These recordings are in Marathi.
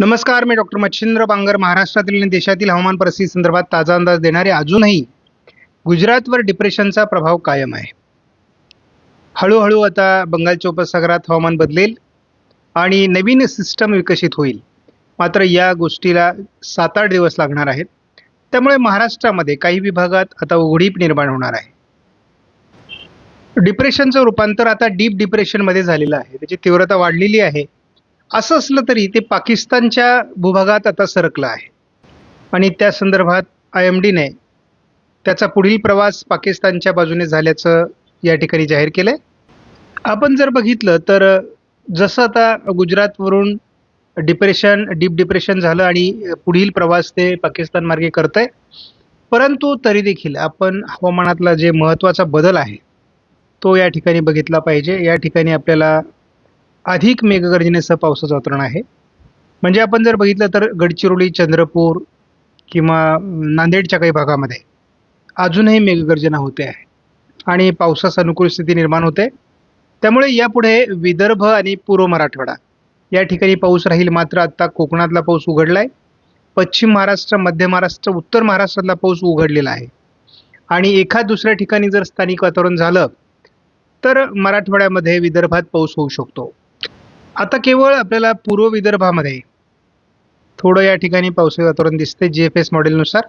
नमस्कार मी डॉक्टर मच्छिंद्र बांगर महाराष्ट्रातील आणि देशातील हवामान परिस्थिती संदर्भात ताजा अंदाज देणारे अजूनही गुजरातवर डिप्रेशनचा प्रभाव कायम आहे. हळूहळू आता बंगालच्या उपसागरात हवामान बदलेल आणि नवीन सिस्टम विकसित होईल. मात्र या गोष्टीला सात आठ दिवस लागणार आहेत. त्यामुळे महाराष्ट्रामध्ये काही विभागात आता उघडीप निर्माण होणार आहे. डिप्रेशनचं रूपांतर आता डीप डिप्रेशनमध्ये झालेलं आहे. त्याची तीव्रता वाढलेली आहे. असं असलं तरी ते पाकिस्तानच्या भूभागात आता सरकलं आहे. आणि त्या संदर्भात आय एम डीने त्याचा पुढील प्रवास पाकिस्तानच्या बाजूने झाल्याचं या ठिकाणी जाहीर केलं आहे आपण जर बघितलं तर जसं आता गुजरातवरून डिप्रेशन डीप डिप्रेशन झालं आणि पुढील प्रवास ते पाकिस्तान मार्गे करत आहे परंतु तरी देखील आपण हवामानातला जे महत्त्वाचा बदल आहे तो या ठिकाणी बघितला पाहिजे. या ठिकाणी आपल्याला अधिक मेघगर्जनेसह पावसाचं वातावरण आहे. म्हणजे आपण जर बघितलं तर गडचिरोली चंद्रपूर किंवा नांदेडच्या काही भागामध्ये अजूनही मेघगर्जना होते आहे. आणि पावसास अनुकूल स्थिती निर्माण होते. त्यामुळे यापुढे विदर्भ आणि पूर्व मराठवाडा या ठिकाणी पाऊस राहील मात्र आत्ता कोकणातला पाऊस उघडला आहे पश्चिम महाराष्ट्र मध्य महाराष्ट्र उत्तर महाराष्ट्रातला पाऊस उघडलेला आहे. आणि एखाद दुसऱ्या ठिकाणी जर स्थानिक वातावरण झालं तर मराठवाड्यामध्ये विदर्भात पाऊस होऊ शकतो. आता केवळ आपल्याला पूर्व विदर्भामध्ये थोडं या ठिकाणी पावसाळी वातावरण दिसते जी एफ एस मॉडेलनुसार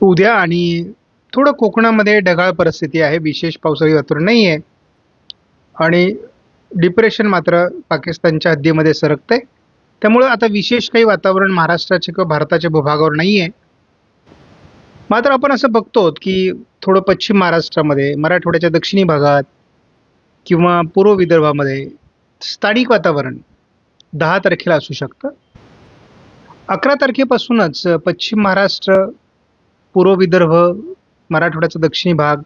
उद्या आणि थोडं कोकणामध्ये ढगाळ परिस्थिती आहे विशेष पावसाळी वातावरण नाही आहे आणि डिप्रेशन मात्र पाकिस्तानच्या हद्दीमध्ये सरकते त्यामुळं आता विशेष काही वातावरण महाराष्ट्राच्या किंवा भारताच्या भूभागावर नाही आहे मात्र आपण असं बघतो की थोडं पश्चिम महाराष्ट्रामध्ये मराठवाड्याच्या दक्षिणी भागात किंवा पूर्व विदर्भामध्ये स्थानिक वातावरण दहा तारखेला असू शकतं. अकरा तारखेपासूनच पश्चिम महाराष्ट्र पूर्व विदर्भ मराठवाड्याचा दक्षिणी भाग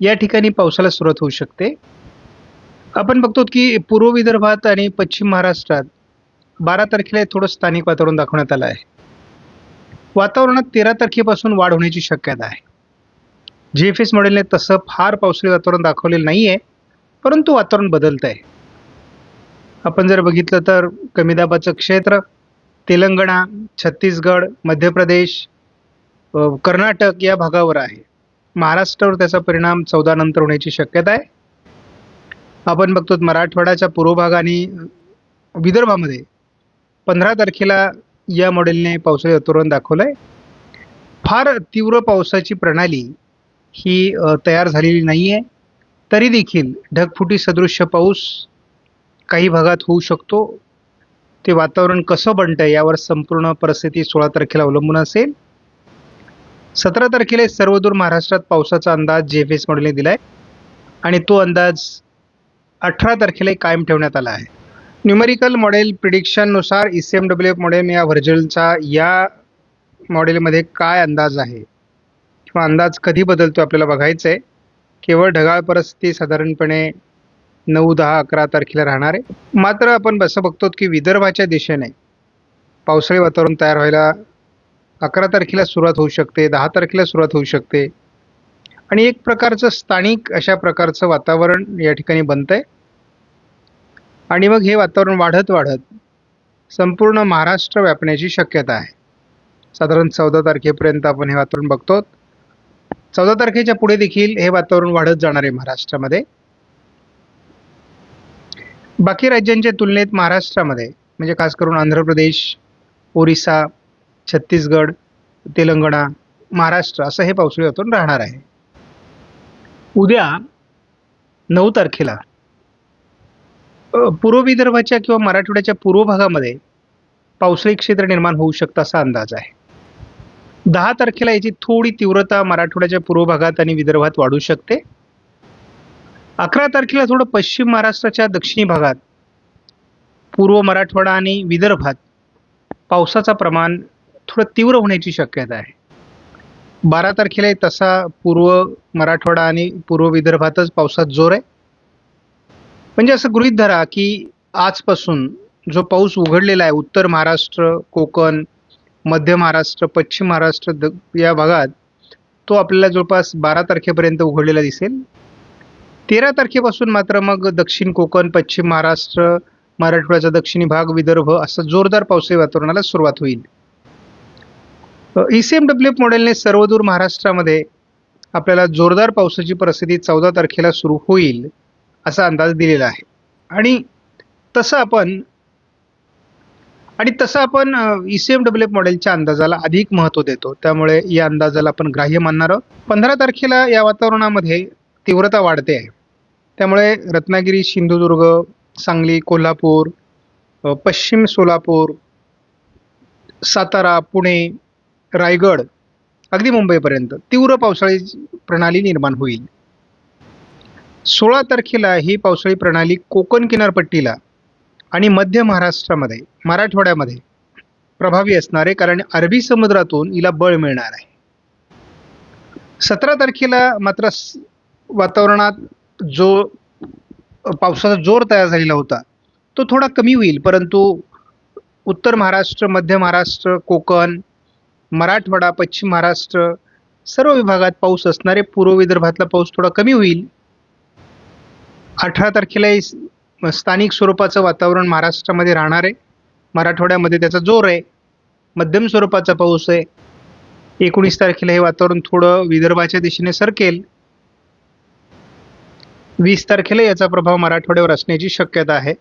या ठिकाणी पावसाला सुरुवात होऊ शकते. आपण बघतो की पूर्व विदर्भात आणि पश्चिम महाराष्ट्रात बारा तारखेला थोडं स्थानिक वातावरण दाखवण्यात आलं आहे. वातावरणात तेरा तारखेपासून वाढ होण्याची शक्यता आहे. जी एफ एस मॉडेलने तसं फार पावसाळी वातावरण दाखवलेलं नाही आहे परंतु वातावरण बदलत आहे आपण जर बघितलं तर कमी दाबाचं क्षेत्र तेलंगणा छत्तीसगड मध्य प्रदेश कर्नाटक या भागावर आहे. महाराष्ट्रावर त्याचा परिणाम चौदा नंतर होण्याची शक्यता आहे. आपण बघतो मराठवाड्याच्या पूर्व भागाने विदर्भामध्ये पंधरा तारखेला या मॉडेलने पावसाळी वातावरण दाखवलं आहे फार तीव्र पावसाची प्रणाली ही तयार झालेली नाही आहे तरी देखील ढगफुटी सदृश्य पाऊस काही भागात होऊ शकतो. ते वातावरण कसं बनतं यावर संपूर्ण परिस्थिती सोळा तारखेला अवलंबून असेल. सतरा तारखेला सर्वदूर महाराष्ट्रात पावसाचा अंदाज जे एफ एस मॉडेलने दिला आहे आणि तो अंदाज अठरा तारखेला कायम ठेवण्यात आला आहे. Numerical model प्रिडिक्शननुसार E C M W F model या व्हर्जनचा या मॉडेलमध्ये काय अंदाज आहे? किंवा अंदाज कधी बदलतो आपल्याला बघायचं आहे केवळ ढगाळ परिस्थिती साधारणपणे नऊ दहा अकरा तारखेला राहणार आहे. मात्र आपण असं बघतो की विदर्भाच्या दिशेने पावसाळी वातावरण तयार व्हायला अकरा तारखेला सुरुवात होऊ शकते दहा तारखेला सुरुवात होऊ शकते. आणि एक प्रकारचं स्थानिक अशा प्रकारचं वातावरण या ठिकाणी बनतंय. आणि मग हे वातावरण वाढत वाढत संपूर्ण महाराष्ट्र व्यापण्याची शक्यता आहे. साधारण चौदा तारखेपर्यंत आपण हे वातावरण बघतो चौदा तारखेच्या पुढे देखील हे वातावरण वाढत जाणार आहे महाराष्ट्रामध्ये. बाकी राज्यांच्या तुलनेत महाराष्ट्रामध्ये म्हणजे खास करून आंध्र प्रदेश ओरिसा छत्तीसगड तेलंगणा महाराष्ट्र असं हे पावसाळी वातावरण राहणार आहे. उद्या नऊ तारखेला पूर्व विदर्भाच्या किंवा मराठवाड्याच्या पूर्व भागामध्ये पावसाळी क्षेत्र निर्माण होऊ शकतं असा अंदाज आहे. दहा तारखेला याची थोडी तीव्रता मराठवाड्याच्या पूर्व भागात आणि विदर्भात वाढू शकते. अकरा तारखेला थोडं पश्चिम महाराष्ट्राच्या दक्षिणी भागात पूर्व मराठवाडा आणि विदर्भात पावसाचं प्रमाण थोडं तीव्र होण्याची शक्यता आहे. बारा तारखेला तसा पूर्व मराठवाडा आणि पूर्व विदर्भातच पावसात जोर आहे. म्हणजे असं गृहीत धरा की आजपासून जो पाऊस उघडलेला आहे उत्तर महाराष्ट्र कोकण मध्य महाराष्ट्र पश्चिम महाराष्ट्र द या भागात तो आपल्याला जवळपास बारा तारखेपर्यंत उघडलेला दिसेल. तेरा तारखेपासून मात्र मग दक्षिण कोकण पश्चिम महाराष्ट्र मराठवाड्याचा दक्षिणी भाग विदर्भ असं जोरदार पावसाळी वातावरणाला सुरुवात होईल. E C M W F मॉडेलने सर्वदूर महाराष्ट्रामध्ये आपल्याला जोरदार पावसाची परिस्थिती चौदा तारखेला सुरू होईल असा अंदाज दिलेला आहे. आणि तसं आपण आणि तसं आपण E C M W F मॉडेलच्या अंदाजाला अधिक महत्त्व देतो. त्यामुळे या अंदाजाला आपण ग्राह्य मानणार. आहोत पंधरा तारखेला या वातावरणामध्ये तीव्रता वाढते आहे. त्यामुळे रत्नागिरी सिंधुदुर्ग सांगली कोल्हापूर पश्चिम सोलापूर सातारा पुणे रायगड अगदी मुंबईपर्यंत तीव्र पावसाळी प्रणाली निर्माण होईल. सोळा तारखेला ही पावसाळी प्रणाली कोकण किनारपट्टीला आणि मध्य महाराष्ट्रामध्ये मराठवाड्यामध्ये प्रभावी असणार आहे कारण अरबी समुद्रातून हिला बळ मिळणार आहे. सतरा तारखेला मात्र वातावरणात जो पावसाचा जोर तयार झालेला होता तो थोडा कमी होईल. परंतु उत्तर महाराष्ट्र मध्य महाराष्ट्र कोकण मराठवाडा पश्चिम महाराष्ट्र सर्व विभागात पाऊस असणारे पूर्व विदर्भातला पाऊस थोडा कमी होईल. अठरा तारखेलाही स्थानिक स्वरूपाचं वातावरण महाराष्ट्रामध्ये राहणार आहे. मराठवाड्यामध्ये त्याचा जोर आहे. मध्यम स्वरूपाचा पाऊस आहे. एकोणीस तारखेला हे वातावरण थोडं विदर्भाच्या दिशेने सरकेल. वीस तारखेला याचा प्रभाव मराठवाड्यावर असण्याची शक्यता आहे.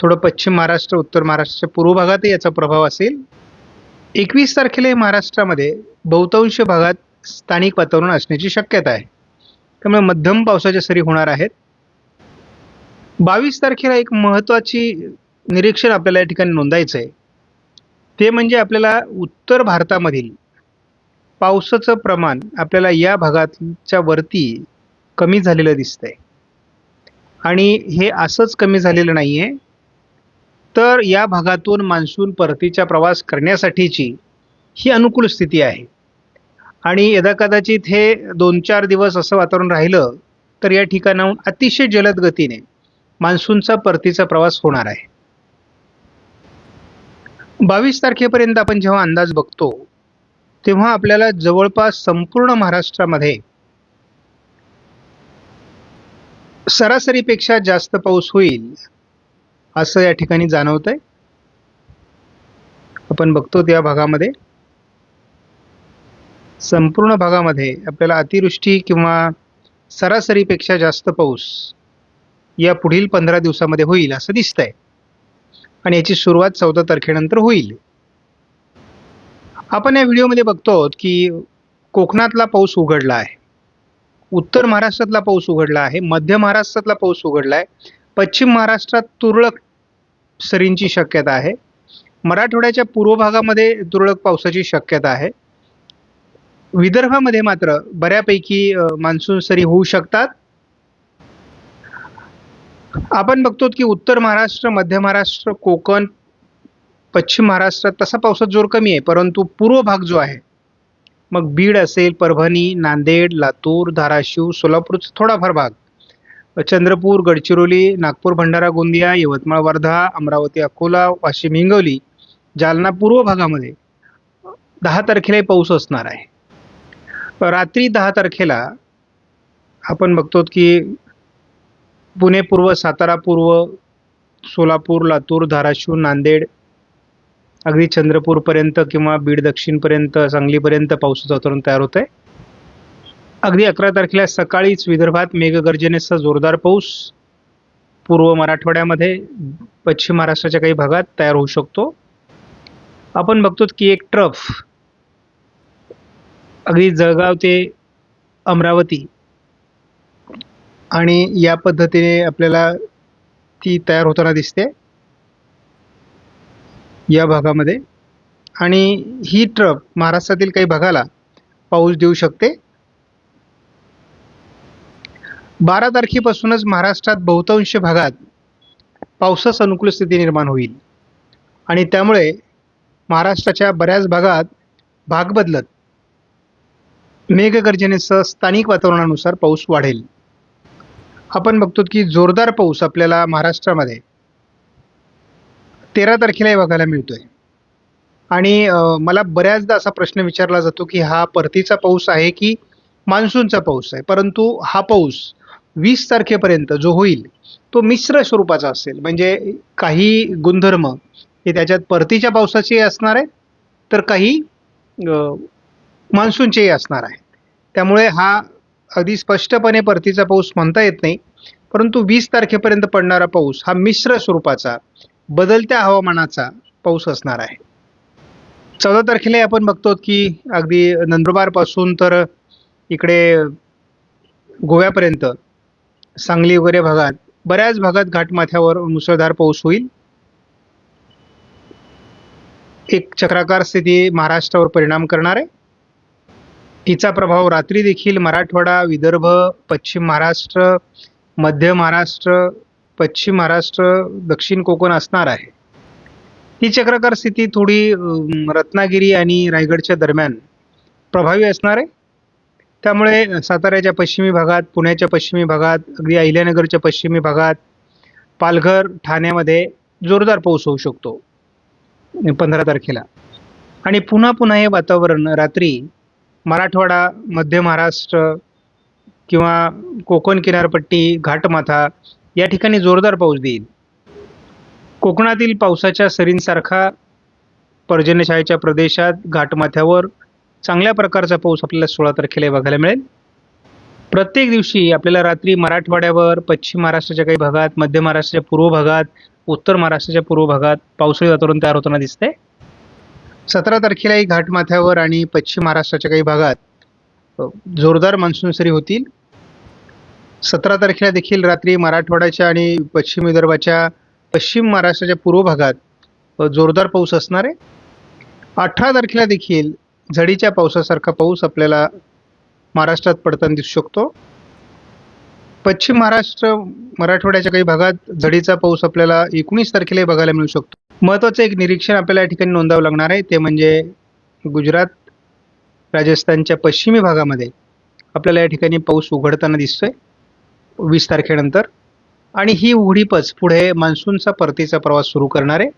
थोडं पश्चिम महाराष्ट्र उत्तर महाराष्ट्राच्या पूर्व भागातही याचा प्रभाव असेल. एकवीस तारखेला हे महाराष्ट्रामध्ये बहुतांश भागात स्थानिक वातावरण असण्याची शक्यता आहे. त्यामुळे मध्यम पावसाच्या सरी होणार आहेत. बावीस तारखेला एक महत्त्वाची निरीक्षण आपल्याला या ठिकाणी नोंदायचं आहे. ते म्हणजे आपल्याला उत्तर भारतामधील पावसाचं प्रमाण आपल्याला या भागाच्या वरती कमी झालेलं दिसतंय. आणि हे असंच कमी झालेलं नाही आहे तर या भागातून मान्सून परतीचा प्रवास करण्यासाठीची ही अनुकूल स्थिती आहे. आणि यदाकदाचित हे दोन चार दिवस असं वातावरण राहिलं तर या ठिकाणाहून अतिशय जलद गतीने मान्सूनचा परतीचा प्रवास होणार आहे. बावीस तारखेपर्यंत आपण जेव्हा अंदाज बघतो तेव्हा आपल्याला जवळपास संपूर्ण महाराष्ट्रामध्ये सरासरीपेक्षा जास्त पाऊस होईल असं या ठिकाणी जाणवत आहे आपण बघतो त्या भागामध्ये. संपूर्ण भागामध्ये आपल्याला अतिवृष्टी किंवा सरासरीपेक्षा जास्त पाऊस या पुढील पंधरा दिवसामध्ये होईल असं दिसतंय. आणि याची सुरुवात चौदा तारखेनंतर होईल. आपण या व्हिडिओमध्ये बघतो की कोकणातला पाऊस उघडला आहे. उत्तर महाराष्ट्रातला पाऊस उघडला आहे मध्य महाराष्ट्रातला पाऊस उघडला आहे पश्चिम महाराष्ट्रात तुरळक सरींची शक्यता आहे मराठवाड्याच्या पूर्व भागामध्ये तुरळक पावसाची शक्यता आहे. विदर्भामध्ये मात्र बऱ्यापैकी मान्सून सरी होऊ शकतात. आपण बघतो की उत्तर महाराष्ट्र मध्य महाराष्ट्र कोकण पश्चिम महाराष्ट्रात तसा पावसाचा जोर कमी आहे परंतु पूर्व भाग जो आहे मग बीड असेल परभणी नांदेड लातूर धाराशिव सोलापूरचा थोडाफार भाग. चंद्रपूर गडचिरोली नागपूर भंडारा गोंदिया यवतमाळ वर्धा अमरावती अकोला वाशिम हिंगोली जालना पूर्व भागामध्ये दहा तारखेला पाऊस असणार आहे. रात्री दहा तारखेला आपण बघतो की पुणे पूर्व सातारा पूर्व सोलापूर लातूर धाराशिव नांदेड अगदी चंद्रपूरपर्यंत किंवा बीड दक्षिणपर्यंत सांगलीपर्यंत पावसाचं वातावरण तयार होत आहे अगदी अकरा तारखेला सकाळीच विदर्भात मेघगर्जनेसह जोरदार पाऊस. पूर्व मराठवाड्यामध्ये पश्चिम महाराष्ट्राच्या काही भागात तयार होऊ शकतो. आपण बघतो की एक ट्रफ अगदी जळगाव ते अमरावती आणि या पद्धतीने आपल्याला ती तयार होताना दिसते. या भागामध्ये. आणि ही ट्रक महाराष्ट्रातील काही भागाला पाऊस देऊ शकते. बारा तारखेपासूनच महाराष्ट्रात बहुतांश भागात पावसास अनुकूल स्थिती निर्माण होईल. आणि त्यामुळे महाराष्ट्राच्या बऱ्याच भागात भाग बदलत मेघगर्जनेसह स्थानिक वातावरणानुसार पाऊस वाढेल. आपण बघतो की जोरदार पाऊस आपल्याला महाराष्ट्रामध्ये तेरा तारखेला बघायला मिळतोय. आणि मला बऱ्याचदा असा प्रश्न विचारला जातो की हा परतीचा पाऊस आहे की मान्सूनचा पाऊस आहे? परंतु हा पाऊस वीस तारखेपर्यंत जो होईल तो मिश्र स्वरूपाचा असेल. म्हणजे काही गुणधर्म हे त्याच्यात परतीच्या पावसाचे असणार आहे तर काही मान्सूनचेही असणार आहे त्यामुळे हा अगदी स्पष्टपणे परतीचा पाऊस म्हणता येत नाही. परंतु वीस तारखेपर्यंत पडणारा पाऊस हा मिश्र स्वरूपाचा बदलत्या हवामानाचा पाऊस असणार आहे. चौदा तारखेला आपण बघतो की अगदी नंदुरबारपासून तर इकडे गोव्यापर्यंत सांगली वगैरे भागात बऱ्याच भागात घाटमाथ्यावर मुसळधार पाऊस होईल. एक चक्राकार स्थिती महाराष्ट्रावर परिणाम करणार आहे. तिचा प्रभाव रात्री देखील मराठवाडा विदर्भ पश्चिम महाराष्ट्र मध्य महाराष्ट्र पश्चिम महाराष्ट्र दक्षिण कोकण असणार आहे. ही चक्रकार स्थिती थोडी रत्नागिरी आणि रायगडच्या दरम्यान प्रभावी असणार आहे. त्यामुळे साताऱ्याच्या पश्चिमी भागात पुण्याच्या पश्चिमी भागात अगदी अहिल्यानगरच्या पश्चिमी भागात पालघर ठाण्यामध्ये जोरदार पाऊस होऊ शकतो पंधरा तारखेला. आणि पुन्हा पुन्हा हे वातावरण रात्री मराठवाडा मध्य महाराष्ट्र किंवा कोकण किनारपट्टी घाटमाथा या ठिकाणी जोरदार पाऊस देईल. कोकणातील पावसाच्या सरींसारखा पर्जन्यशाळेच्या प्रदेशात घाटमाथ्यावर चांगल्या प्रकारचा पाऊस आपल्याला सोळा तारखेला बघायला मिळेल. प्रत्येक दिवशी आपल्याला रात्री मराठवाड्यावर पश्चिम महाराष्ट्राच्या काही भागात मध्य महाराष्ट्राच्या पूर्व भागात उत्तर महाराष्ट्राच्या पूर्व भागात पावसाळी वातावरण तयार होताना दिसतंय. सतरा तारखेलाही घाटमाथ्यावर आणि पश्चिम महाराष्ट्राच्या काही भागात जोरदार मान्सून सरी होतील. सतरा तारखेला देखील रात्री मराठवाड्याच्या आणि पश्चिम विदर्भाच्या पश्चिम महाराष्ट्राच्या पूर्व भागात जोरदार पाऊस असणार आहे. अठरा तारखेला देखील झडीच्या पावसासारखा पाऊस आपल्याला महाराष्ट्रात पडताना दिसू शकतो. पश्चिम महाराष्ट्र मराठवाड्याच्या काही भागात झडीचा पाऊस आपल्याला एकोणीस तारखेला बघायला मिळू शकतो. महत्त्वाचं एक निरीक्षण आपल्याला या ठिकाणी नोंदावं लागणार आहे. ते म्हणजे गुजरात राजस्थानच्या पश्चिमी भागामध्ये आपल्याला या ठिकाणी पाऊस उघडताना दिसतोय. वीस तारखेनंतर. आणि ही उघडीपच पुढे मान्सूनचा परतीचा प्रवास सुरू करणार. आहे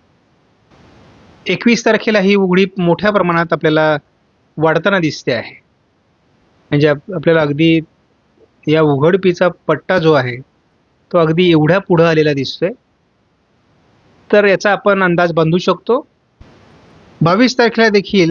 एकवीस तारखेला ही उघडीप मोठ्या प्रमाणात आपल्याला वाढताना दिसते आहे. म्हणजे आपल्याला अगदी या उघडपीचा पट्टा जो आहे तो अगदी एवढ्या पुढं आलेला दिसतोय. तर याचा आपण अंदाज बांधू शकतो. बावीस तारखेला देखील